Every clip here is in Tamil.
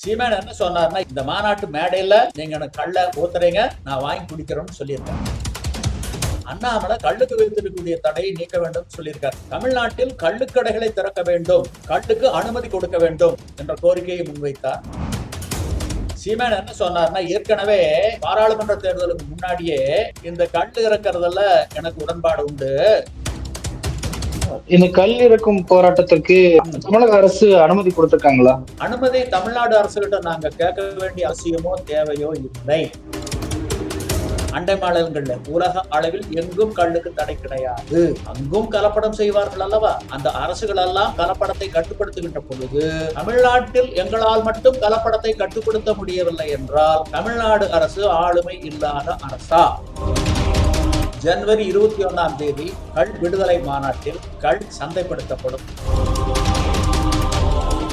சீமான் என்ன சொன்னார்னா இந்த மாநாட்டு மேடையில நீங்க எனக்கு கள்ள ஊத்துறீங்க நான் வாங்கி குடிக்கிறோம்னு சொல்லியிருக்கேன் அண்ணாமலை கள்ளுக்கு வைத்திருக்கக்கூடிய தடையை நீக்க வேண்டும் சொல்லியிருக்கார். தமிழ்நாட்டில் கள்ளுக்கடைகளை திறக்க வேண்டும் கள்ளுக்கு அனுமதி கொடுக்க வேண்டும் என்ற கோரிக்கையை முன்வைத்தார். சீமான் என்ன சொன்னார்னா ஏற்கனவே பாராளுமன்ற தேர்தலுக்கு முன்னாடியே இந்த கண்டு இறக்குறதுல எனக்கு உடன்பாடு உண்டு. இந்த கல் இறக்கும் போராட்டத்திற்கு தமிழக அரசு அனுமதி கொடுத்திருக்காங்களா? அனுமதி தமிழ்நாடு அரசுகிட்ட நாங்க கேட்க வேண்டிய அவசியமோ தேவையோ இல்லை. அண்டை மாநிலங்கள்ல உலக அளவில் எங்கும் கல்லுக்கு தடை கிடையாது. அங்கும் கலப்படம் செய்வார்கள் அல்லவா? அந்த அரசுகள் எல்லாம் கலப்படத்தை கட்டுப்படுத்துகின்ற பொழுது தமிழ்நாட்டில் எங்களால் மட்டும் கலப்படத்தை கட்டுப்படுத்த முடியவில்லை என்றால் தமிழ்நாடு அரசு ஆளுமை இல்லாத அரசா? ஜனவரி இருபத்தி ஒன்றாம் தேதி கள் விடுதலை மாநாட்டில் கள் சந்தைப்படுத்தப்படும்.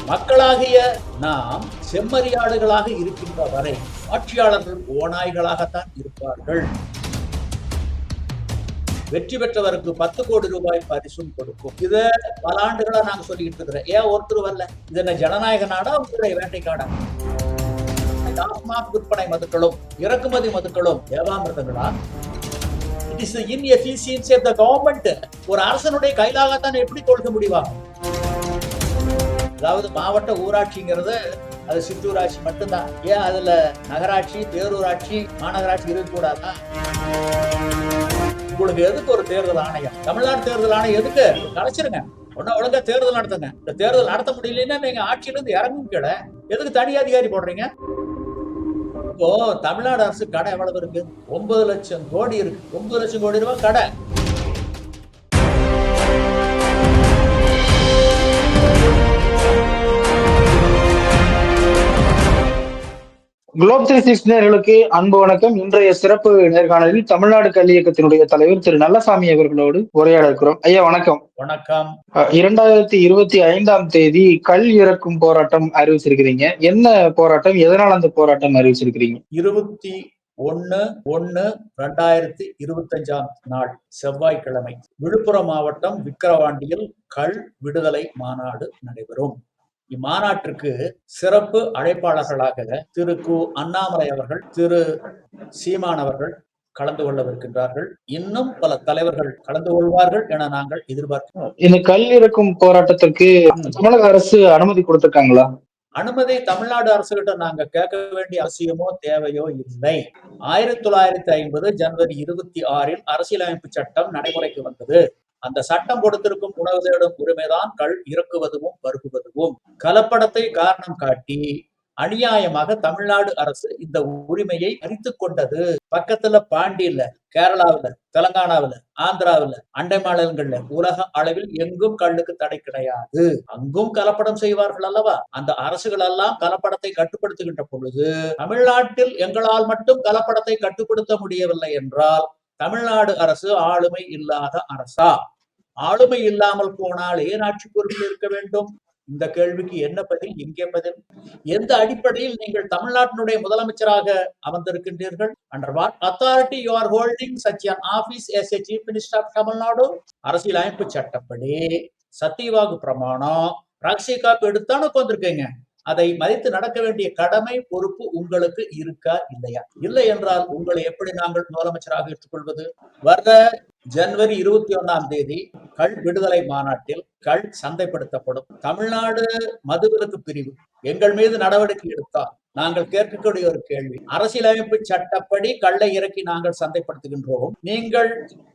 மக்களாகிய நாம் செம்மறியாடுகளாக இருக்கின்ற வரை ஆட்சியாளர்கள் ஓநாய்களாகத்தான் இருப்பார்கள். வெற்றி பெற்றவருக்கு பத்து கோடி ரூபாய் பரிசும் கொடுக்கும். இத பல ஆண்டுகளா நாங்க சொல்லிட்டு இருக்கிறோம். ஏன் ஒருத்தர் வரல? இது என்ன ஜனநாயக நாடா உங்களுடைய வேட்டைக்காடா? டாஸ்மாக் விற்பனை மதுக்களும் இறக்குமதி மதுக்களும் தேவாமிர்தங்களா it is inefficiency of the government ஒரு அரசனுடைய கையிலாகத்தான் எப்படி தோல்க முடிவாகும்? அதாவது மாவட்ட ஊராட்சிங்கிறது அது சிற்றூராட்சி மட்டும்தான். ஏன் அதுல நகராட்சி பேரூராட்சி மாநகராட்சி இருக்கக்கூடாதா? உங்களுக்கு எதுக்கு ஒரு தேர்தல் ஆணையம்? தமிழ்நாடு தேர்தல் ஆணையம் எதுக்கு? கலைச்சிருங்க. ஒன்னா ஒழுங்கா தேர்தல் நடத்துங்க. இந்த தேர்தல் நடத்த முடியலன்னா நீங்க ஆட்சியில இருந்து இறங்கும் கிட எதுக்கு தனி அதிகாரி போடுறீங்க? இப்போ தமிழ்நாடு அரசு கடை எவ்வளவு இருக்கு? ஒன்பது லட்சம் கோடி இருக்கு. ஒன்பது லட்சம் கோடி ரூபாய் கடை. குளோப் த்ரீ சிக்ஸ் நேர்களுக்கு அன்பு வணக்கம். இன்றைய சிறப்பு நேர்காணலில் தமிழ்நாடு கல்வி இயக்கத்தினுடைய தலைவர் திரு நல்லசாமி அவர்களோடு உரையாட இருக்கிறோம். ஐயா வணக்கம். வணக்கம். இரண்டாயிரத்தி இருபத்தி ஐந்தாம் தேதி கல் இறக்கும் போராட்டம் அறிவிச்சிருக்கிறீங்க. என்ன போராட்டம்? எதனால் அந்த போராட்டம் அறிவிச்சிருக்கிறீங்க? இருபத்தி ஒன்னு ஒன்னு ரெண்டாயிரத்தி இருபத்தஞ்சாம் நாள் செவ்வாய்க்கிழமை விழுப்புரம் மாவட்டம் விக்கிரவாண்டியில் கள் விடுதலை மாநாடு நடைபெறும். இம்மாநாட்டிற்கு சிறப்பு அழைப்பாளர்களாக திரு கு அண்ணாமலை அவர்கள் திரு சீமான் அவர்கள் கலந்து கொள்ளவிருக்கின்றார்கள். இன்னும் பல தலைவர்கள் கலந்து கொள்வார்கள் என நாங்கள் எதிர்பார்க்கிறோம். இந்த கல் இறக்கும் போராட்டத்திற்கு தமிழக அரசு அனுமதி கொடுத்திருக்காங்களா? அனுமதி தமிழ்நாடு அரசுகிட்ட நாங்க கேட்க வேண்டிய அவசியமோ தேவையோ இல்லை. ஆயிரத்தி தொள்ளாயிரத்தி ஐம்பது ஜனவரி இருபத்தி ஆறில் அரசியலமைப்பு சட்டம் நடைமுறைக்கு வந்தது. அந்த சட்டம் கொடுத்திருக்கும் உணவு தேடும் உரிமைதான் கள் இறக்குவதும் பருகுவதும் கலப்படத்தை காரணம் காட்டி அநியாயமாக தமிழ்நாடு அரசு இந்த உரிமையை பறித்துக் கொண்டது. பக்கத்துல பாண்டியில கேரளாவுல தெலங்கானாவில ஆந்திராவுல அண்டை மாநிலங்கள்ல உலக அளவில் எங்கும் கல்லுக்கு தடை கிடையாது. அங்கும் கலப்படம் செய்வார்கள் அல்லவா? அந்த அரசுகள் எல்லாம் கலப்படத்தை கட்டுப்படுத்துகின்ற பொழுது தமிழ்நாட்டில் எங்களால் மட்டும் கலப்படத்தை கட்டுப்படுத்த முடியவில்லை என்றால் தமிழ்நாடு அரசு ஆளுமை இல்லாத அரசா? ஆளுமை இல்லாமல் போனால் ஏன் ஆட்சி பொறுப்பில் இருக்க வேண்டும்? இந்த கேள்விக்கு என்ன பதில்? எங்கே பதில்? எந்த அடிப்படையில் நீங்கள் தமிழ்நாட்டினுடைய முதலமைச்சராக அமர்ந்திருக்கின்றீர்கள்? Under what authority you are holding such office as a chief minister of Tamil Nadu அரசியலமைப்பு சட்டப்படி சத்தியவாகு பிரமாணம் ராக்ஷி காப்பு எடுத்தானு உட்காந்துருக்கீங்க அதை மதித்து நடக்க வேண்டிய கடமை பொறுப்பு உங்களுக்கு இருக்கா இல்லையா? இல்லை என்றால் உங்களை எப்படி நாங்கள் முதலமைச்சராக ஏற்றுக்கொள்வது வர்ற ஜனவரி இருபத்தி ஒன்னாம் தேதி கள் விடுதலை மாநாட்டில் கள் சந்தைப்படுத்தப்படும். தமிழ்நாடு மதுவிலக்கு பிரிவு எங்கள் மீது நடவடிக்கை எடுத்தால் நாங்கள் கேட்கக்கூடிய ஒரு கேள்வி. அரசியலமைப்பு சட்டப்படி கள்ளை இறக்கி நாங்கள் சந்தைப்படுத்துகின்றோம். நீங்கள்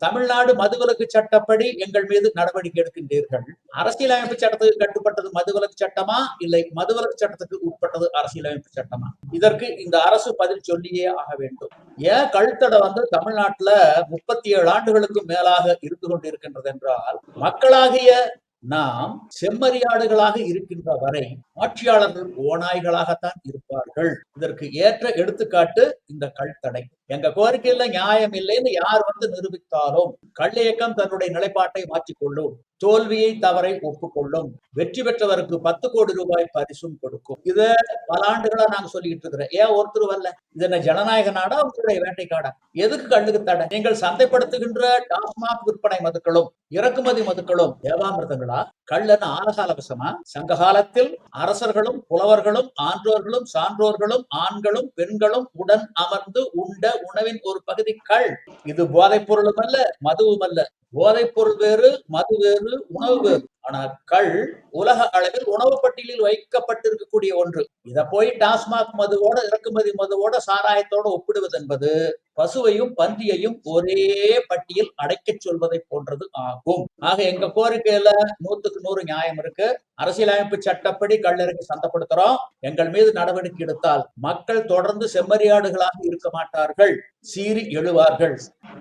தமிழ்நாடு மதுவிலக்கு சட்டப்படி எங்கள் மீது நடவடிக்கை எடுக்கின்றீர்கள். அரசியலமைப்பு சட்டத்துக்கு கட்டுப்பட்டது மதுவிலக்கு சட்டமா? இல்லை மதுவிலக்கு சட்டத்துக்கு உட்பட்டது அரசியலமைப்பு சட்டமா? இதற்கு இந்த அரசு பதில் சொல்லியே ஆக வேண்டும். ஏன் கழுத்தடை வந்து தமிழ்நாட்டுல முப்பத்தி ஏழு ஆண்டுகளுக்கு மேலாக இருந்து கொண்டிருக்கின்றது என்றால் மக்களாகிய நாம் செம்மறியாடுகளாக இருக்கின்ற வரை ஆட்சியாளர்கள் ஓநாய்களாகத்தான் இருப்பார்கள். இதற்கு ஏற்ற எடுத்துக்காட்டு இந்த கல்தடை. எங்க கோரிக்கையில நியாயம் இல்லைன்னு யார் வந்து நிரூபித்தாலும் கள்ளியக்கம் தன்னுடைய நிலைப்பாட்டை மாற்றிக்கொள்ளும். தோல்வியை தவறை ஒப்புக்கொள்ளும். வெற்றி பெற்றவருக்கு பத்து கோடி ரூபாய் பரிசும் கொடுக்கும். இத பல ஆண்டுகளா நாங்க சொல்லிட்டு இருக்கிறோம். ஏன் ஒருத்தர் வரல? இது என்ன ஜனநாயக நாடா? உங்களுடைய வேட்டைக்காடா? எதுக்கு கண்ணுக்கு தடை? நீங்கள் சந்தைப்படுத்துகின்ற டாஸ்மாக் விற்பனை மதுக்களும் இறக்குமதி மதுக்களும் தேவாமிர்தங்களா கள்ளன ஆலகாலவசமா சங்ககாலத்தில் சங்க காலத்தில் அரசர்களும் புலவர்களும் ஆன்றோர்களும் சான்றோர்களும் ஆண்களும் பெண்களும் உடன் அமர்ந்து உண்ட உணவின் ஒரு பகுதி கள் இது போதைப் பொருளும் அல்ல மதுவும் அல்ல. போதைப் பொருள் வேறு மது வேறு உணவு ஆனா கள் உலக அளவில் உணவு பட்டியலில் வைக்கப்பட்டிருக்கக்கூடிய ஒன்று. இதை போய் டாஸ்மாக் மதுவோட இறக்குமதி மதுவோட சாராயத்தோட ஒப்பிடுவது என்பது பசுவையும் பன்றியையும் ஒரே பட்டியல் அடைக்கச் சொல்வதை போன்றது ஆகும். ஆக எங்க கோரிக்கையில நூத்துக்கு நூறு நியாயம் இருக்கு. அரசியலமைப்பு சட்டப்படி கல்லறைக்கு சந்தப்படுத்துறோம். எங்கள் மீது நடவடிக்கை எடுத்தால் மக்கள் தொடர்ந்து செம்மறியாடுகளாக இருக்க மாட்டார்கள். சீறி எழுவார்கள்.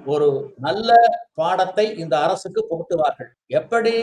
ஒரு நல்ல பாடத்தை இந்த அரசுக்கு புகட்டுவார்கள் எப்படி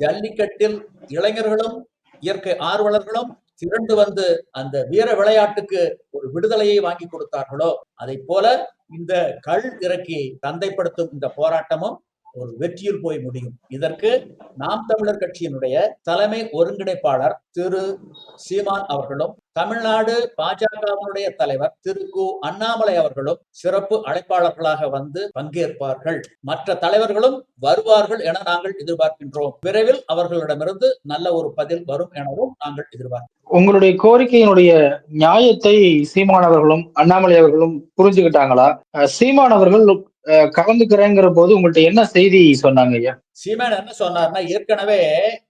ஜல் ஜல்லிக்கட்டில் இளைஞர்களும் இயற்கை ஆர்வலர்களும் திரண்டு வந்து அந்த வீர விளையாட்டுக்கு ஒரு விடுதலையை வாங்கி கொடுத்தார்களோ? அதை போல இந்த கல் இறக்கி தந்தைப்படுத்தும் இந்த போராட்டமும் ஒரு வெற்றியில் போய் முடியும். இதற்கு நாம் தமிழர் கட்சியினுடைய தலைமை ஒருங்கிணைப்பாளர் திரு சீமான் அவர்களும் தமிழ்நாடு பாஜகவினுடைய தலைவர் திரு கு அண்ணாமலை அவர்களும் சிறப்பு அழைப்பாளர்களாக வந்து பங்கேற்பார்கள். மற்ற தலைவர்களும் வருவார்கள் என நாங்கள் எதிர்பார்க்கின்றோம். விரைவில் அவர்களிடமிருந்து நல்ல ஒரு பதில் வரும் எனவும் நாங்கள் எதிர்பார்க்கிறோம். உங்களுடைய கோரிக்கையினுடைய நியாயத்தை சீமான் அவர்களும் அண்ணாமலை அவர்களும் புரிஞ்சுக்கிட்டாங்களா? அஹ் சீமான் அவர்கள் கலந்துக்கிறேங்கிற போது உங்கள்கிட்ட என்ன செய்தி சொன்னாங்க ஐயா? சீமான் என்ன சொன்னார்னா ஏற்கனவே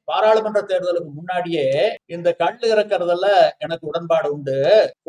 பாராளுமன்ற தேர்தலுக்கு முன்னாடியே இந்த கல் இறக்குறதுல எனக்கு உடன்பாடு உண்டு.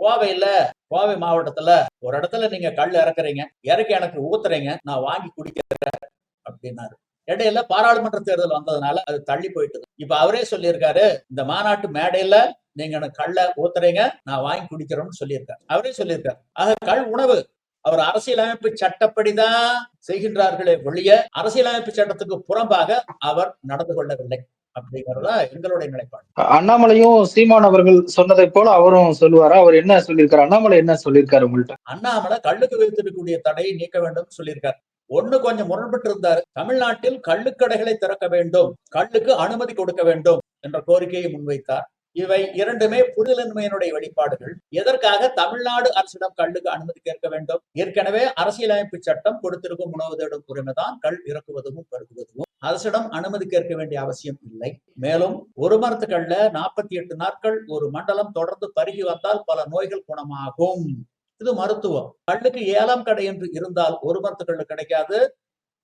கோவையில கோவை மாவட்டத்துல ஒரு இடத்துல நீங்க கல் இறக்குறீங்க. இறக்கி எனக்கு ஊத்துறீங்க. நான் வாங்கி குடிக்கிறேன் அப்படின்னாரு. இடையில பாராளுமன்ற தேர்தல் வந்ததுனால அது தள்ளி போயிட்டது. இப்ப அவரே சொல்லியிருக்காரு இந்த மாநாட்டு மேடையில நீங்க எனக்கு கல்ல ஊத்துறீங்க. நான் வாங்கி குடிக்கிறோம்னு சொல்லியிருக்காரு. அவரே சொல்லியிருக்காரு. ஆக கல் உணவு அவர் அரசியலமைப்பு சட்டப்படிதான் செய்கின்றார்களே ஒழிய அரசியலமைப்பு சட்டத்துக்கு புறம்பாக அவர் நடந்து கொள்ளவில்லை அப்படிங்கறதா எங்களுடைய நிலைப்பாடு. அண்ணாமலையும் சீமான் அவர்கள் சொன்னதை போல அவரும் சொல்லுவாரா? அவர் என்ன சொல்லியிருக்காரு? அண்ணாமலை என்ன சொல்லியிருக்காரு உங்கள்ட்ட? அண்ணாமலை கள்ளுக்கு வைத்திருக்கக்கூடிய தடையை நீக்க வேண்டும் சொல்லியிருக்காரு. ஒண்ணு கொஞ்சம் முரண்பட்டு இருந்தாரு. தமிழ்நாட்டில் கள்ளுக்கடைகளை திறக்க வேண்டும். கள்ளுக்கு அனுமதி கொடுக்க வேண்டும் என்ற கோரிக்கையை முன்வைத்தார். இவை இரண்டுமே புரிதலின்மையினுடைய வெளிப்பாடுகள். எதற்காக தமிழ்நாடு அரசிடம் கல்லுக்கு அனுமதி கேட்க வேண்டும்? ஏற்கனவே அரசியலமைப்பு சட்டம் கொடுத்திருக்கும் உணவு தேடும் உரிமைதான் கல் இறக்குவதும் பருகுவதும் அரசிடம் அனுமதி கேட்க வேண்டிய அவசியம் இல்லை. மேலும் ஒரு மரத்துக்கல்ல நாற்பத்தி எட்டு நாட்கள் ஒரு மண்டலம் தொடர்ந்து பருகி வந்தால் பல நோய்கள் குணமாகும். இது மருத்துவம். கல்லுக்கு ஏலம் கடை என்று இருந்தால் ஒரு மரத்துக்கல்லு கிடைக்காது.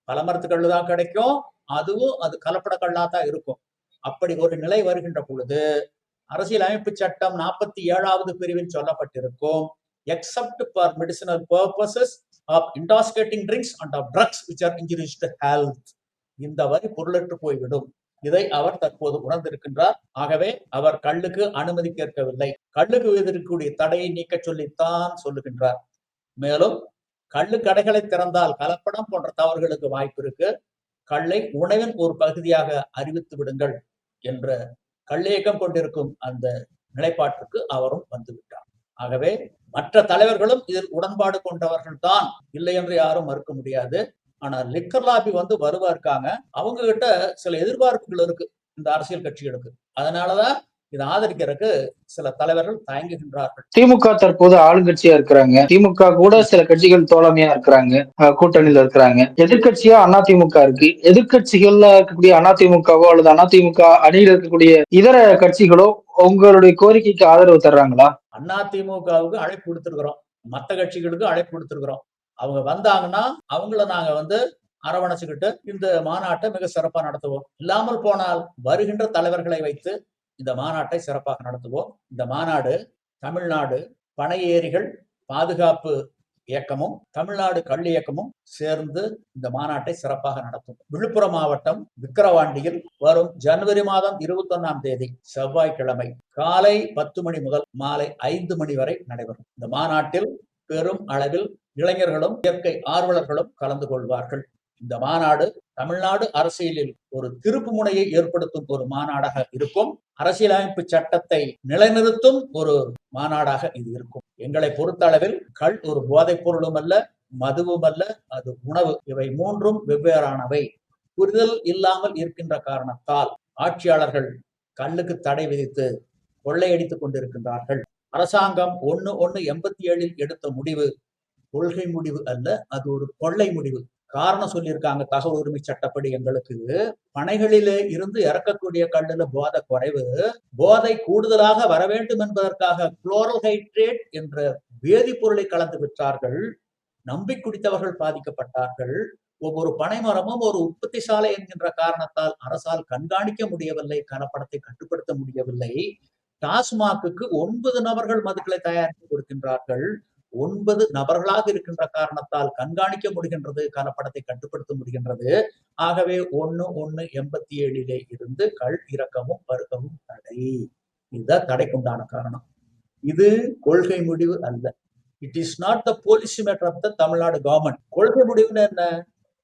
பல மரத்துக்கல்லு தான் கிடைக்கும். அதுவும் அது கலப்பட கல்லா தான் இருக்கும். அப்படி ஒரு நிலை வருகின்ற பொழுது அரசியலமைப்பு சட்டம் நாற்பத்தி ஏழாவது பிரிவில் சொல்லப்பட்டிருக்கும். Except for medicinal purposes of intoxicating drinks and of drugs which are injurious to health இந்த வரி பொருளற்று போய்விடும். இதை அவர் தற்போது உணர்ந்திருக்கின்றார். ஆகவே அவர் கல்லுக்கு அனுமதி கேட்கவில்லை. கல்லுக்கு எதிர்க்கக்கூடிய தடையை நீக்க சொல்லித்தான் சொல்லுகின்றார். மேலும் கள்ளு கடைகளை திறந்தால் கலப்படம் போன்ற தவறுகளுக்கு வாய்ப்பு இருக்கு. கல்லை உணவின் ஒரு பகுதியாக அறிவித்து விடுங்கள் என்ற கள்ளியக்கம் கொண்டிருக்கும் அந்த நிலைப்பாட்டிற்கு அவரும் வந்துவிட்டார். ஆகவே மற்ற தலைவர்களும் இதில் உடன்பாடு கொண்டவர்கள் தான் இல்லை என்று யாரும் மறுக்க முடியாது. ஆனா லிக்கர் லாபி வந்து வருவா இருக்காங்க அவங்க கிட்ட சில எதிர்பார்ப்புகள் இருக்கு. இந்த அரசியல் கட்சிகளுக்கு. அதனாலதான் இதை ஆதரிக்கிறதுக்கு சில தலைவர்கள் தயங்குகின்றார்கள். திமுக தற்போது ஆளுங்கட்சியா இருக்கிறாங்க. திமுக கூட சில கட்சிகள் தோழமையா இருக்கிறாங்க. கூட்டணியில இருக்கிறாங்க. எதிர்க்கட்சியா அதிமுக இருக்கு. எதிர்க்கட்சிகள்ல இருக்கக்கூடிய அதிமுகவோ அல்லது அதிமுக அணியில் இருக்கக்கூடிய இதர கட்சிகளோ உங்களுடைய கோரிக்கைக்கு ஆதரவு தர்றாங்களா? அதிமுகவுக்கு அழைப்பு கொடுத்திருக்கிறோம். மற்ற கட்சிகளுக்கு அழைப்பு கொடுத்திருக்கிறோம். அவங்க வந்தாங்கன்னா அவங்கள நாங்க வந்து அரவணைச்சுக்கிட்டு இந்த மாநாட்டை மிக சிறப்பா நடத்துவோம். இல்லாமல் போனால் வருகின்ற தலைவர்களை வைத்து இந்த மாநாட்டை சிறப்பாக நடத்துவோம். இந்த மாநாடு தமிழ்நாடு பனை ஏரிகள் பாதுகாப்பு இயக்கமும் தமிழ்நாடு கல் இயக்கமும் சேர்ந்து இந்த மாநாட்டை சிறப்பாக நடத்தும். விழுப்புரம் மாவட்டம் விக்கிரவாண்டியில் வரும் ஜனவரி மாதம் இருபத்தி ஒன்னாம் தேதி செவ்வாய்க்கிழமை காலை பத்து மணி முதல் மாலை ஐந்து மணி வரை நடைபெறும். இந்த மாநாட்டில் பெரும் அளவில் இளைஞர்களும் இயற்கை ஆர்வலர்களும் கலந்து கொள்வார்கள். இந்த மாநாடு தமிழ்நாடு அரசியலில் ஒரு திருப்பு முனையை ஏற்படுத்தும் ஒரு மாநாடாக இருக்கும். அரசியலமைப்பு சட்டத்தை நிலைநிறுத்தும் ஒரு மாநாடாக இது இருக்கும். எங்களை பொறுத்த அளவில் கள் ஒரு போதைப் பொருளும் அல்ல மதுவும் அல்ல அது உணவு. இவை மூன்றும் வெவ்வேறானவை. புரிதல் இல்லாமல் இருக்கின்ற காரணத்தால் ஆட்சியாளர்கள் கல்லுக்கு தடை விதித்து கொள்ளையடித்துக் கொண்டிருக்கின்றார்கள். அரசாங்கம் ஒண்ணு ஒண்ணு எண்பத்தி ஏழில் எடுத்த முடிவு கொள்கை முடிவு அல்ல அது ஒரு கொள்ளை முடிவு. காரணம் சொல்லியிருக்காங்க. தகவல் உரிமை சட்டப்படி எங்களுக்கு. பனைகளிலே இருந்து இறக்கக்கூடிய கல்லுல போதை குறைவு. போதை கூடுதலாக வர வேண்டும் என்பதற்காக குளோரோஹைட்ரேட் என்ற வேதிப்பொருளை கலந்து விற்றார்கள். நம்பி குடித்தவர்கள் பாதிக்கப்பட்டார்கள். ஒவ்வொரு பனைமரமும் ஒரு உற்பத்தி சாலை என்கின்ற காரணத்தால் அரசால் கண்காணிக்க முடியவில்லை. கலப்படத்தை கட்டுப்படுத்த முடியவில்லை. டாஸ்மாக்கு ஒன்பது நபர்கள் மதுக்களை தயாரித்து கொடுக்கின்றார்கள். ஒன்பது நபர்களாக இருக்கின்ற காரணத்தால் கண்காணிக்க முடிகின்றது கலப்படத்தை கட்டுப்படுத்த முடிகின்றது. ஆகவே ஒண்ணு ஒண்ணு எண்பத்தி ஏழிலே இருந்து கல் இறக்கமும் பருக்கமும் தடை. இதுதான் தடைக்குண்டான காரணம். இது கொள்கை முடிவு அல்ல. It is not the policy matter of the Tamil Nadu government கொள்கை முடிவுன்னு என்ன?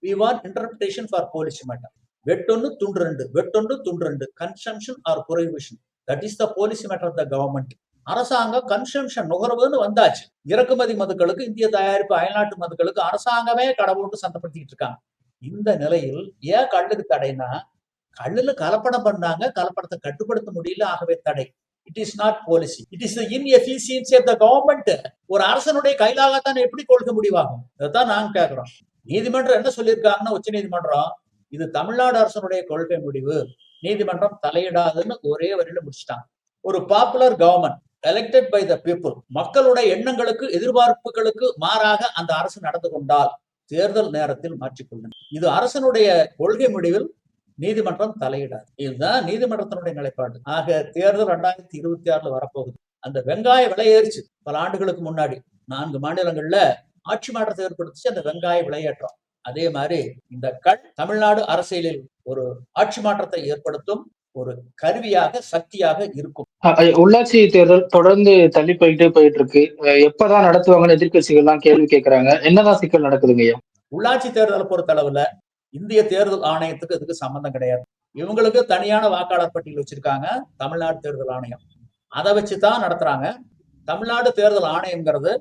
We want interpretation for policy matter வெட்டொன்னு துண்டு ரெண்டு. வெட்டொன்னு துண்டு ரெண்டு. Consumption or prohibition that is the policy matter of the government அரசாங்கம் கன்சம்ஷன் நுகர்வுன்னு வந்தாச்சு. இறக்குமதி மதுக்களுக்கு இந்திய தயாரிப்பு அயல்நாட்டு மதுக்களுக்கு அரசாங்கமே கடவுண்டு சந்தப்படுத்திட்டு இருக்காங்க. இந்த நிலையில் ஏன் கல்லுக்கு தடைனா கல்லுல கலப்படம் பண்ணாங்க. கலப்படத்தை கட்டுப்படுத்த முடியல ஆகவே தடை. It is not policy it is inefficiency of the government ஒரு அரசனுடைய கையிலாகத்தான் எப்படி கொள்க முடிவாகும்? இதைத்தான் நாங்க கேட்கிறோம். நீதிமன்றம் என்ன சொல்லியிருக்காங்கன்னா உச்ச நீதிமன்றம் இது தமிழ்நாடு அரசனுடைய கொள்கை முடிவு. நீதிமன்றம் தலையிடாதுன்னு ஒரே வரியில முடிச்சிட்டாங்க. ஒரு popular government elected by the people மக்களுடைய எண்ணங்களுக்கு எதிர்பார்ப்புகளுக்கு மாறாக அந்த அரசு நடந்து கொண்டால் தேர்தல் நேரத்தில் மாற்றிக்கொள்ளும் இது அரசனுடைய கொள்கை முடிவில் நீதிமன்றம் தலையிடாது. இதுதான் நீதிமன்றத்தினுடைய நிலைப்பாடு. ஆக தேர்தல் ரெண்டாயிரத்தி இருபத்தி ஆறுல வரப்போகுது. அந்த வெங்காய விலை ஏறிச்சு. பல ஆண்டுகளுக்கு முன்னாடி நான்கு மாநிலங்கள்ல ஆட்சி மாற்றத்தை ஏற்படுத்திச்சு. அந்த வெங்காய விலையேற்றம். அதே மாதிரி இந்த கண் தமிழ்நாடு அரசியலில் ஒரு ஆட்சி மாற்றத்தை ஏற்படுத்தும் ஒரு கருவியாக சக்தியாக இருக்கும். உள்ளாட்சி தேர்தல் தொடர்ந்து தள்ளி போயிட்டே போயிட்டு இருக்கு எப்பதான் நடத்துவாங்கன்னு எதிர்க்கட்சிகள் எல்லாம் கேள்வி கேட்கறாங்க என்னதான் சிக்கல் நடக்குதுங்க ஐயா? உள்ளாட்சி தேர்தலை பொறுத்தளவுல இந்திய தேர்தல் ஆணையத்துக்கு இதுக்கு சம்பந்தம் கிடையாது. இவங்களுக்கு தனியான வாக்காளர் பட்டியல் வச்சிருக்காங்க தமிழ்நாடு தேர்தல் ஆணையம். அதை வச்சுதான் நடத்துறாங்க. தமிழ்நாடு தேர்தல் ஆணையம்ங்கிறது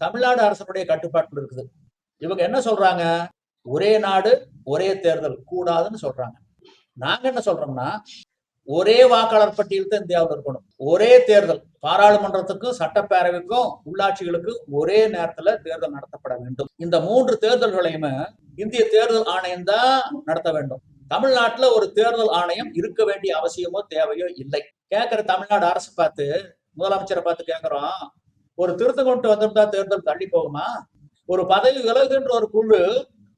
தமிழ்நாடு அரசனுடைய கட்டுப்பாட்டில் இருக்குது. இவங்க என்ன சொல்றாங்க? ஒரே நாடு ஒரே தேர்தல் கூடாதுன்னு சொல்றாங்க. நாங்க என்ன சொல்றோம்னா ஒரே வாக்காளர் பட்டியல் தான் இந்தியாவில் இருக்கணும். ஒரே தேர்தல். பாராளுமன்றத்துக்கும் சட்டப்பேரவைக்கும் உள்ளாட்சிகளுக்கும் ஒரே நேரத்துல தேர்தல் நடத்தப்பட வேண்டும். இந்த மூன்று தேர்தல்களையுமே இந்திய தேர்தல் ஆணையம் தான் நடத்த வேண்டும். தமிழ்நாட்டுல ஒரு தேர்தல் ஆணையம் இருக்க வேண்டிய அவசியமோ தேவையோ இல்லை. கேட்கிற தமிழ்நாடு அரசு பார்த்து முதலமைச்சரை பார்த்து கேட்கிறோம் ஒரு திருத்தம் கொண்டு வந்திருந்தா தேர்தல் தள்ளி போகுமா? ஒரு பதவி விலகுகின்ற ஒரு குழு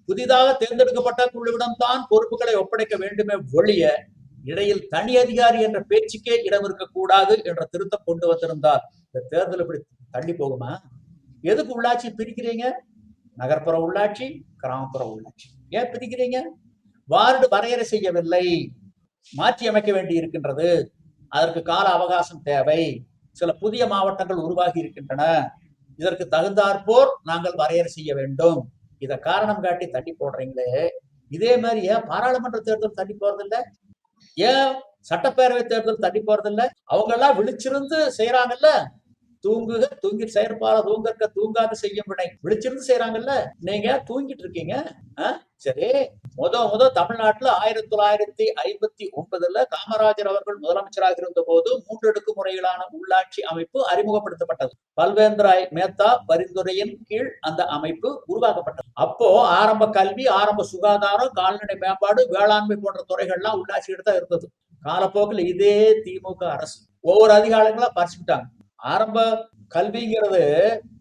புதிதாக தேர்ந்தெடுக்கப்பட்ட குழுவிடம் தான் பொறுப்புகளை ஒப்படைக்க வேண்டுமே ஒழிய இடையில் தனி அதிகாரி என்ற பேச்சுக்கே இடம் இருக்கக்கூடாது என்ற திருத்தம் கொண்டு வந்திருந்தார். இந்த தேர்தல் இப்படி தள்ளி போகுமா? எதுக்கு உள்ளாட்சி பிரிக்கிறீங்க? நகர்ப்புற உள்ளாட்சி கிராமப்புற உள்ளாட்சி. ஏன் பிரிக்கிறீங்க? வார்டு வரையறை செய்யவில்லை. மாற்றி அமைக்க வேண்டி இருக்கின்றது. அதற்கு கால அவகாசம் தேவை. சில புதிய மாவட்டங்கள் உருவாகி இருக்கின்றன. இதற்கு தகுந்தாற்போர் நாங்கள் வரையறை செய்ய வேண்டும். இத காரணம் காட்டி தள்ளி போடுறீங்களே. இதே மாதிரி ஏன் பாராளுமன்ற தேர்தல் தள்ளி போறதில்லை? ஏன் சட்டப்பேரவை தேர்தல் தள்ளி போறதில்ல? அவங்க எல்லாம் விழிச்சிருந்து செய்யறாங்கல்ல தூங்குக தூங்கி செயற்பால தூங்கற்க தூங்காது செய்யும் வினை விழிச்சிருந்து செய்யறாங்கல்ல நீங்க தூங்கிட்டு இருக்கீங்க? சரி முத முத தமிழ்நாட்டுல ஆயிரத்தி தொள்ளாயிரத்தி ஐம்பத்தி ஒன்பதுல காமராஜர் அவர்கள் முதலமைச்சராக இருந்த போது மூன்றடுக்கு முறையிலான உள்ளாட்சி அமைப்பு அறிமுகப்படுத்தப்பட்டது. பல்வேந்திராய் மேத்தா பரிந்துரையின் கீழ் அந்த அமைப்பு உருவாக்கப்பட்டது. அப்போ ஆரம்ப கல்வி ஆரம்ப சுகாதாரம் கால்நடை மேம்பாடு வேளாண்மை போன்ற துறைகள்லாம் உள்ளாட்சியிட தான் இருந்தது. காலப்போக்கில் இதே திமுக அரசு. ஒவ்வொரு அதிகாரங்களா பறிச்சுக்கிட்டாங்க. ஆரம்ப கல்விங்கிறது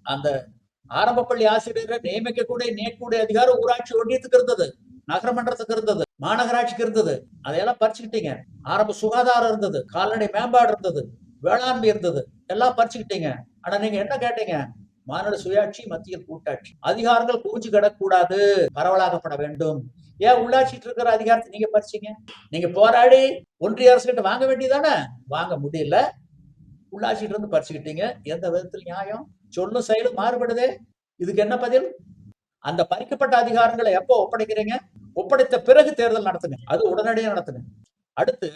அந்த ஆரம்ப பள்ளி ஆசிரியரை நியமிக்கக்கூடிய நேர்க்கூடிய அதிகாரம் ஊராட்சி ஒன்றியத்துக்கு இருந்தது நகரமன்றத்துக்கு இருந்தது மாநகராட்சிக்கு இருந்தது. அதையெல்லாம் பறிச்சுக்கிட்டீங்க. ஆரம்ப சுகாதாரம் இருந்தது கால்நடை மேம்பாடு இருந்தது வேளாண்மை இருந்தது எல்லாம் பறிச்சுக்கிட்டீங்க. ஆனா நீங்க என்ன கேட்டீங்க? மாநில சுயாட்சி மத்தியில் கூட்டாட்சி. அதிகாரங்கள் குவிஞ்சு கிடக்கூடாது பரவலாகப்பட வேண்டும். ஏன் உள்ளாட்சிட்டு இருக்கிற அதிகாரத்தை நீங்க பறிச்சீங்க? நீங்க போராடி ஒன்றிய அரசு கிட்ட வாங்க வேண்டியதானே வாங்க முடியல. உள்ளாட்சிட்டு இருந்து பறிச்சுக்கிட்டீங்க. எந்த விதத்தில் நியாயம்? சொல்லும் செயலும் மாறுபடுதே. இதுக்கு என்ன பதில்? அந்த பறிக்கப்பட்ட அதிகாரங்களை எப்போ ஒப்படைக்கிறீங்க? ஒப்படைத்த பிறகு தேர்தல் நடத்துங்க. அது உடனடியாக நடத்துங்க. அடுத்து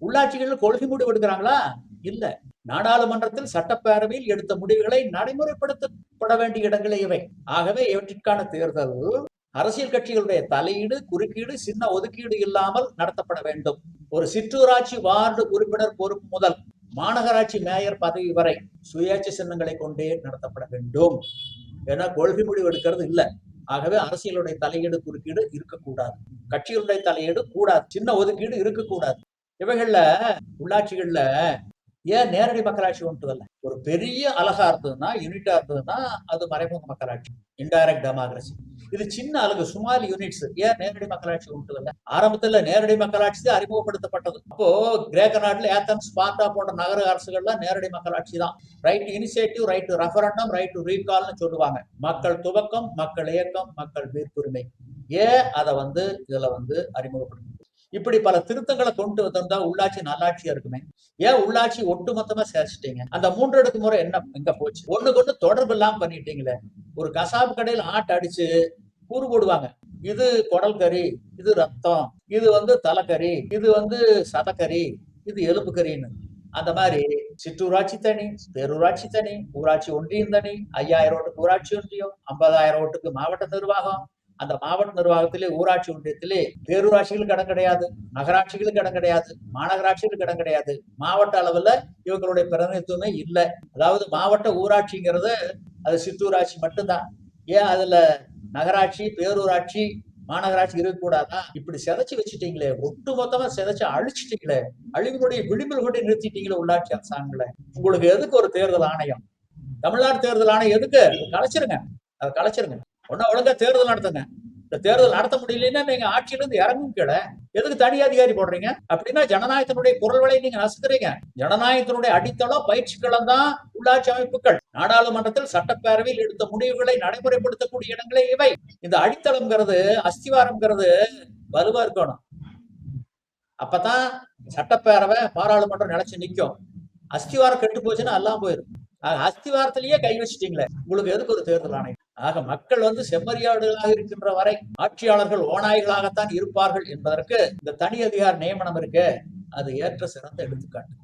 உள்ளாட்சிகள் கொள்கை முடிவு எடுக்கிறாங்களா? இல்ல. நாடாளுமன்றத்தில் சட்டப்பேரவையில் எடுத்த முடிவுகளை நடைமுறைப்படுத்தப்பட வேண்டிய இடங்களே இவை. ஆகவே இவற்றிற்கான தேர்தல் அரசியல் கட்சிகளுடைய தலையீடு குறுக்கீடு சின்ன ஒதுக்கீடு இல்லாமல் நடத்தப்பட வேண்டும். ஒரு சிற்றூராட்சி வார்டு உறுப்பினர் பொறுப்பு முதல். மாநகராட்சி மேயர் பதவி வரை சுயேட்சை சின்னங்களை கொண்டே நடத்தப்பட வேண்டும். ஏன்னா கொள்கை முடிவு எடுக்கிறது இல்ல. ஆகவே அரசியலுடைய தலையீடு குறுக்கீடு இருக்கக்கூடாது. கட்சிகளுடைய தலையீடு கூடாது. சின்ன ஒதுக்கீடு இருக்கக்கூடாது. இவைகள்ல உள்ளாட்சிகள்ல ஏன் நேரடி மக்களாட்சி ஒன்றுதல்ல ஒரு பெரிய அழகா இருந்ததுன்னா யூனிட்டா இருந்ததுன்னா அது மறைமுக மக்களாட்சி. Indirect democracy. இது சின்ன அழகு சுமார் யூனிட்ஸ் ஏன் நேரடி மக்களாட்சி உண்டு ஆரம்பத்துல நேரடி மக்களாட்சி தான் அறிமுகப்படுத்தப்பட்டது. அப்போ கிரேக்க நாட்டுல ஏத்தன்ஸ் ஸ்பார்ட்டா போன்ற நகர அரசுகள்லாம் நேரடி மக்களாட்சி தான் right initiative right referendum right ரீகால்னு சொல்லுவாங்க. மக்கள் துவக்கம் மக்கள் இயக்கம் மக்கள் வீர்ப்புரிமை. ஏன் அதை வந்து இதுல வந்து அறிமுகப்படுத்த இப்படி பல திருத்தங்களை கொண்டு வந்திருந்தா உள்ளாட்சி நல்லாட்சியா இருக்குமே. ஏன் உள்ளாட்சி ஒட்டுமொத்தமா சேர்த்துட்டீங்க அந்த மூன்று அடுக்கு முறை என்ன எங்க போச்சு? ஒண்ணு கொண்டு தொடர்பு இல்லாம பண்ணிட்டீங்களே. ஒரு கசாப்பு கடையில் ஆட்டை அடிச்சு கூறு போடுவாங்க. இது குடல் கறி இது ரத்தம் இது வந்து தலைக்கறி இது வந்து சதக்கறி இது எலும்பு கறின்னு. அந்த மாதிரி சிற்றூராட்சி தனி பேரூராட்சி தனி ஊராட்சி ஒன்றியம் தனி ஐயாயிரம் ஓட்டுக்கு ஊராட்சி ஒன்றியம் ஐம்பதாயிரம் ஓட்டுக்கு மாவட்ட நிர்வாகம் அந்த மாவட்ட நிர்வாகத்திலே ஊராட்சி ஒன்றியத்திலே பேரூராட்சிகளுக்கு இடம் கிடையாது நகராட்சிகளுக்கு இடம் கிடையாது மாநகராட்சிகளுக்கு இடம் கிடையாது. மாவட்ட அளவுல இவங்களுடைய பிரதிநிதித்துவமே இல்லை. அதாவது மாவட்ட ஊராட்சிங்கிறது அது சிற்றூராட்சி மட்டும்தான். ஏன் அதுல நகராட்சி பேரூராட்சி மாநகராட்சி இருக்கக்கூடாதா? இப்படி சிதைச்சு வச்சுட்டீங்களே ஒட்டு மொத்தமா சிதைச்சு அழிச்சிட்டீங்களே அழிவுகளுடைய விளிம்பில் கொண்டு நிறுத்திட்டீங்களே உள்ளாட்சி அரசாங்கங்களை. உங்களுக்கு எதுக்கு ஒரு தேர்தல் ஆணையம்? தமிழ்நாடு தேர்தல் ஆணையம் எதுக்கு? கலைச்சிருங்க. அதை கலைச்சிருங்க. ஒன்னா ஒழுங்கா தேர்தல் நடத்துங்க. இந்த தேர்தல் நடத்த முடியலன்னா நீங்க ஆட்சியில இருந்து இறங்கும் கீழே எதுக்கு தனி அதிகாரி போடுறீங்க? அப்படின்னா ஜனநாயகத்தினுடைய குரல் வலை நீங்க நசுக்கிறீங்க. ஜனநாயகத்தினுடைய அடித்தளம் பயிற்சிகளம் தான் உள்ளாட்சி அமைப்புகள். நாடாளுமன்றத்தில் சட்டப்பேரவையில் எடுத்த முடிவுகளை நடைமுறைப்படுத்தக்கூடிய இடங்களே இவை. இந்த அடித்தளம்ங்கிறது அஸ்திவாரம்ங்கிறது வலுவா இருக்கணும். அப்பதான் சட்டப்பேரவை பாராளுமன்றம் நிலைச்சு நிக்கும். அஸ்திவாரம் கெட்டு போச்சுன்னா எல்லாம் போயிடும் அஸ்திவாரத்திலேயே கை வச்சுட்டீங்களே. உங்களுக்கு எதுக்கு ஒரு தேர்தல் ஆணையம்? ஆக மக்கள் வந்து செம்மறியாடுகளாக இருக்கின்ற வரை ஆட்சியாளர்கள் ஓநாய்களாகத்தான் இருப்பார்கள் என்பதற்கு இந்த தனி அதிகார நியமனம் இருக்கு. அது ஏற்ற சிறந்த எடுத்துக்காட்டு.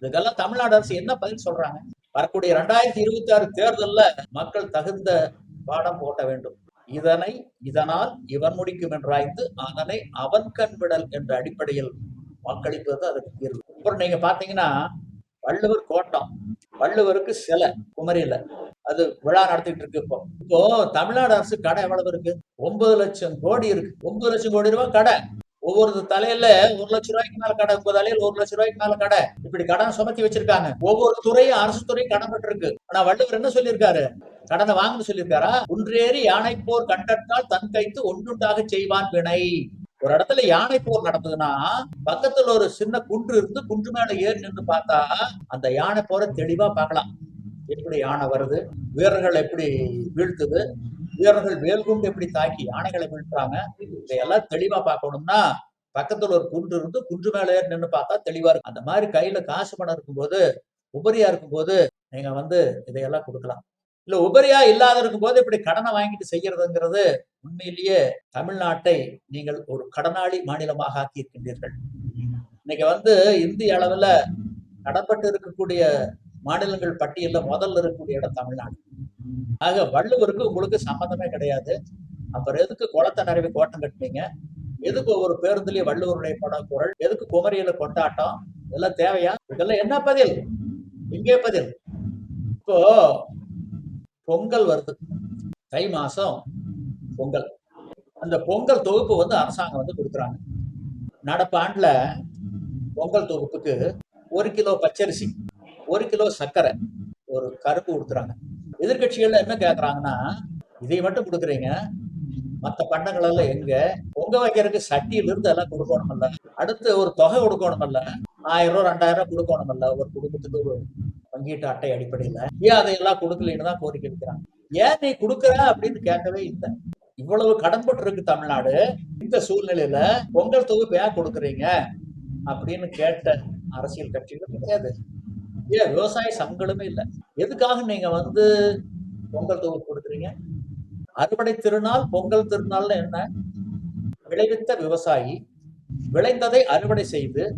இதுக்கெல்லாம் தமிழ்நாடு அரசு என்ன பதில் சொல்றாங்க? வரக்கூடிய இரண்டாயிரத்தி இருபத்தி ஆறு தேர்தல்ல மக்கள் தகுந்த பாடம் போட்ட வேண்டும். இதனை இதனால் இவன் முடிக்கும் என்றாய்ந்து அதனை அவன் கண் விடல் என்ற அடிப்படையில் வாக்களிப்பது அதுக்கு தீர்வு. அப்புறம் நீங்க பாத்தீங்கன்னா வள்ளுவர் கோட்டம். வள்ளுவருக்கு சில குமரியில. அது விழா நடத்திட்டு இருக்கு இப்போ. இப்போ தமிழ்நாடு அரசு கடை எவ்வளவு இருக்கு? ஒன்பது லட்சம் கோடி இருக்கு. ஒன்பது லட்சம் கோடி ரூபாய் கடை. ஒவ்வொரு தலையில ஒரு லட்சம் ரூபாய்க்கு மேல கடை ஒன்பது தலையில ஒரு லட்சம் ரூபாய்க்கு மேல கடை. இப்படி கடன் சுமத்தி வச்சிருக்காங்க. ஒவ்வொரு துறையும் அரசு துறையும் கடன் பெற்றிருக்கு. ஆனா வள்ளுவர் என்ன சொல்லியிருக்காரு? கடனை வாங்கன்னு சொல்லியிருக்காரா? ஒன்றேறி யானை போர் கண்டற்றால் தன் கைத்து ஒன்றுண்டாக செய்வான் வினை. ஒரு இடத்துல யானை போர் நடந்ததுன்னா பக்கத்துல ஒரு சின்ன குன்று இருந்து குன்று மேல ஏறி நின்று பார்த்தா அந்த யானை போரை தெளிவா பார்க்கலாம். எப்படி யானை வருது வீரர்கள் எப்படி வீழ்த்துது? வீரர்கள் வேல்கொண்டு எப்படி தாக்கி யானைகளை வீழ்த்துறாங்க? இதையெல்லாம் தெளிவா பார்க்கணும்னா பக்கத்துல ஒரு குன்று இருந்து குன்று மேல ஏறி நின்று பார்த்தா தெளிவா இருக்கும். அந்த மாதிரி கையில காசு பணம் இருக்கும்போது உபரியா இருக்கும்போது நீங்க வந்து இதையெல்லாம் கொடுக்கலாம். இல்ல உபரியா இல்லாத இருக்கும்போது இப்படி கடனை வாங்கிட்டு செய்யறதுங்கிறது உண்மையிலேயே தமிழ்நாட்டை நீங்கள் ஒரு கடனாளி மாநிலமாக ஆக்கி இருக்கின்றீர்கள் இன்னைக்கு வந்து இந்திய அளவுல கடப்பட்டு இருக்கக்கூடிய மாநிலங்கள் பட்டியலில் முதல்ல இருக்கக்கூடிய இடம் தமிழ்நாடு. ஆக வள்ளுவருக்கு உங்களுக்கு சம்மந்தமே கிடையாது. அப்புறம் எதுக்கு குளத்தை நிறைய கோட்டம் கட்டுவீங்க எதுக்கு ஒவ்வொரு பேருந்துலயும் வள்ளுவருடைய படம் குரல்? எதுக்கு குமரியில கொண்டாட்டம்? இதெல்லாம் தேவையா? இதெல்லாம் என்ன பதில்? இங்கே பதில். இப்போ பொங்கல் வருது. தை மாசம் பொங்கல். அந்த பொங்கல் தொகுப்பு வந்து அரசாங்கம் வந்து கொடுக்குறாங்க. நடப்பாண்டுல பொங்கல் தொகுப்புக்கு ஒரு கிலோ பச்சரிசி ஒரு கிலோ சர்க்கரை ஒரு கருப்பு கொடுக்குறாங்க. எதிர்கட்சிகள்ல என்ன கேட்கறாங்கன்னா இதை மட்டும் கொடுக்குறீங்க. மற்ற பண்டங்கள் எல்லாம் எங்க? பொங்க வைக்கிறதுக்கு சட்டியில இருந்து எல்லாம் கொடுக்கணும்ல அடுத்து ஒரு தொகை கொடுக்கணுமில்ல. ஆயிரம் ரூபாய் ரெண்டாயிரம் ரூபாய் கொடுக்கணும்ல ஒரு குடும்பத்துக்கு ஒரு பங்கீட்டு அட்டை அடிப்படையில. ஏன் அதையெல்லாம் கொடுக்கலன்னு தான் கோரிக்கை வைக்கிறாங்க. ஏன் நீ கொடுக்குற அப்படின்னு கேட்கவே இல்லை. இவ்வளவு கடன்பட்டு இருக்கு தமிழ்நாடு. இந்த சூழ்நிலையில பொங்கல் தொகுப்பு ஏன் கொடுக்குறீங்க? அப்படின்னு கேட்ட அரசியல் கட்சிகள் கிடையாது. ஏன் விவசாய சங்கங்களுமே இல்லை. எதுக்காக நீங்க வந்து பொங்கல் தொகுப்பு கொடுக்குறீங்க? அறுவடை திருநாள் பொங்கல் திருநாள்னு என்ன? விளைவித்த விவசாயி விளைந்ததை அறுவடை செய்து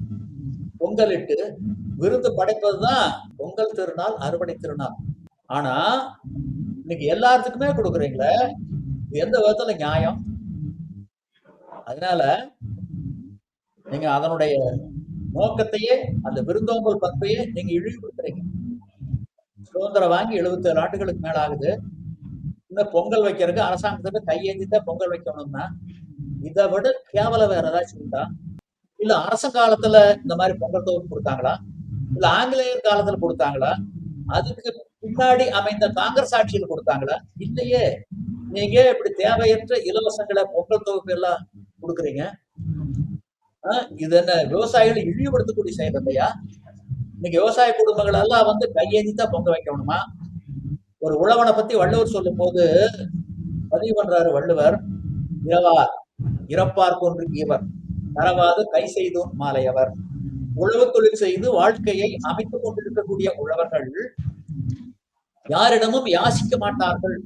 பொங்கலிட்டு விருந்து படைப்பதுதான் பொங்கல் திருநாள் அறுவடை திருநாள். ஆனா இன்னைக்கு எல்லாத்துக்குமே கொடுக்குறீங்களே? எந்த விதத்துல நியாயம்? அதனால நீங்க அதனுடைய நோக்கத்தையே அந்த விருந்தோம்பல் பண்பையே நீங்க இழிவுபடுத்துறீங்க. சுதந்திரம் வாங்கி 77 ஆண்டுகளுக்கு மேல ஆகுது இன்னும் பொங்கல் வைக்கிறதுக்கு அரசாங்கத்துக்கு கையேந்தி தான் பொங்கல் வைக்கணும்னா இதை விட கேவல வேற ஏதாச்சும் உண்டா? இல்ல அரச காலத்துல இந்த மாதிரி பொங்கல் தொகுப்பு கொடுத்தாங்களா? இல்ல ஆங்கிலேயர் காலத்துல கொடுத்தாங்களா? அதுக்கு பின்னாடி அமைந்த காங்கிரஸ் ஆட்சியில் கொடுத்தாங்களா? இல்லையே. நீங்க இப்படி தேவையற்ற இலவசங்களை பொங்கல் தொகுப்பு எல்லாம் கொடுக்குறீங்க? இது என்ன விவசாயிகளை இழிவுபடுத்தக்கூடிய செயல் இல்லையா இன்னைக்கு விவசாய குடும்பங்கள் எல்லாம் வந்து கையேந்தி தான் பொங்க வைக்கணுமா? ஒரு உழவனை பத்தி வள்ளுவர் சொல்லும் போது பதிவு பண்றாரு வள்ளுவர் இரவார் இறப்பார் போன்று இவர் தரவாது கை செய்தோன் மாலையவர். உழவு தொழில் செய்து வாழ்க்கையை அமைத்துக் கொண்டிருக்கக்கூடிய உழவர்கள் யாரிடமும் யாசிக்க மாட்டார்கள்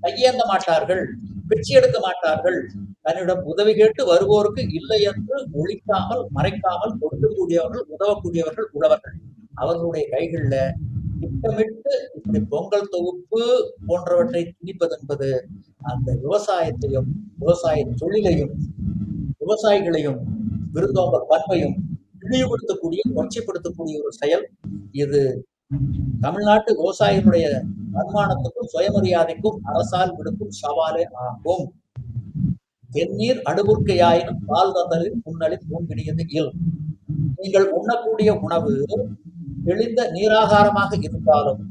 கையேந்த மாட்டார்கள் பிச்சை எடுக்க மாட்டார்கள் தன்னிடம் உதவி கேட்டு வருவோருக்கு இல்லை என்று ஒழிக்காமல் மறைக்காமல் கொடுக்கக்கூடியவர்கள் உதவக்கூடியவர்கள் உழவர்கள். அவர்களுடைய கைகள்ல திட்டமிட்டு இப்படி பொங்கல் தொகுப்பு போன்றவற்றை திணிப்பது என்பது அந்த விவசாயத்தையும் விவசாய தொழிலையும் விவசாயிகளையும் விருந்தோம்பல் பண்பையும் இழிவுபடுத்தக்கூடிய கொச்சைப்படுத்தக்கூடிய ஒரு செயல். இது தமிழ்நாட்டு விவசாயிகளுடைய வருமானத்துக்கும் சுயமரியாதைக்கும் அரசால் விடுக்கும் சவாலே ஆகும். தென்னீர் அடுபுர்க்கையாயினும் பால் தந்தலின் முன்னலில் மூங்கிடியது இல் நீங்கள் உண்ணக்கூடிய உணவு தெளிந்த நீராகாரமாக இருந்தாலும்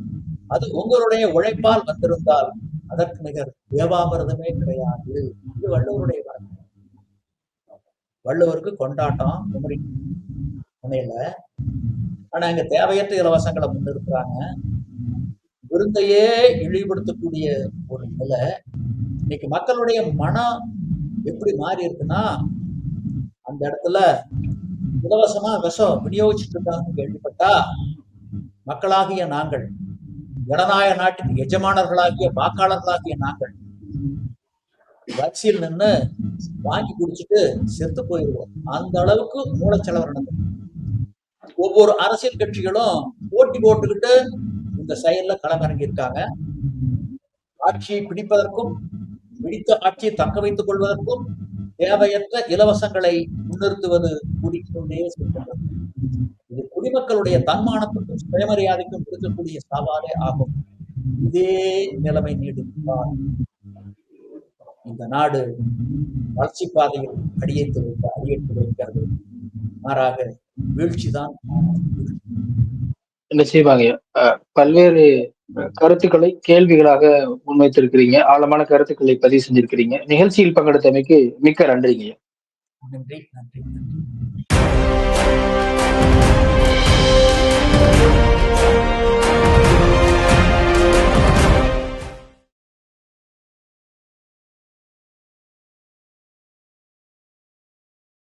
அது உங்களுடைய உழைப்பால் வந்திருந்தால் அதற்கு நிகர் தேவாமிரதமே கிடையாது. இது வள்ளுவருடைய வரலாறு. வள்ளுவருக்கு கொண்டாட்டம் குமரி முனையில ஆனா இங்க தேவையற்ற இலவசங்களை முன்னிறுத்துறாங்க. விருந்தையே இழிவுபடுத்தக்கூடிய ஒரு நிலை. இன்னைக்கு மக்களுடைய மனம் எப்படி மாறி இருக்குன்னா அந்த இடத்துல இலவசமா விஷம் விநியோகிச்சுட்டு இருக்காங்கன்னு கேள்விப்பட்டா மக்களாகிய நாங்கள் ஜனநாயக நாட்டின் எஜமானர்களாகிய வாக்காளர்களாகிய நாங்கள் வரிசையில் நின்று வாங்கி குடிச்சிட்டு செத்து போயிடுவோம் அந்த அளவுக்கு மூலச்செலவு நடந்தது. ஒவ்வொரு அரசியல் கட்சிகளும் போட்டி போட்டுக்கிட்டு இந்த செயல்ல களமிறங்கி இருக்காங்க ஆட்சியை பிடிப்பதற்கும் பிடித்த ஆட்சியை தக்க வைத்துக் கொள்வதற்கும் தேவையற்ற இலவசங்களை முன்னிறுத்துவது கூடிக்கொண்டே செல்கின்றது. இது குடிமக்களுடைய தன்மானத்துக்கும் சுயமரியாதைக்கும் இருக்கக்கூடிய சவாலே ஆகும். இதே நிலைமை நீடித்தால் இந்த நாடு வளர்ச்சி பாதையில் அடியெடுத்து வைக்க அடியெடுத்து வைக்கிறது. மாறாக வீழ்ச்சிதான். என்ன செய்வாங்க? பல்வேறு கருத்துக்களை கேள்விகளாக முன்வைத்திருக்கிறீங்க. ஆழமான கருத்துக்களை பதிவு செஞ்சிருக்கிறீங்க. நிகழ்ச்சியில் பங்கெடுத்தமைக்கு மிக்க நன்றிங்க நன்றி நன்றி நன்றி.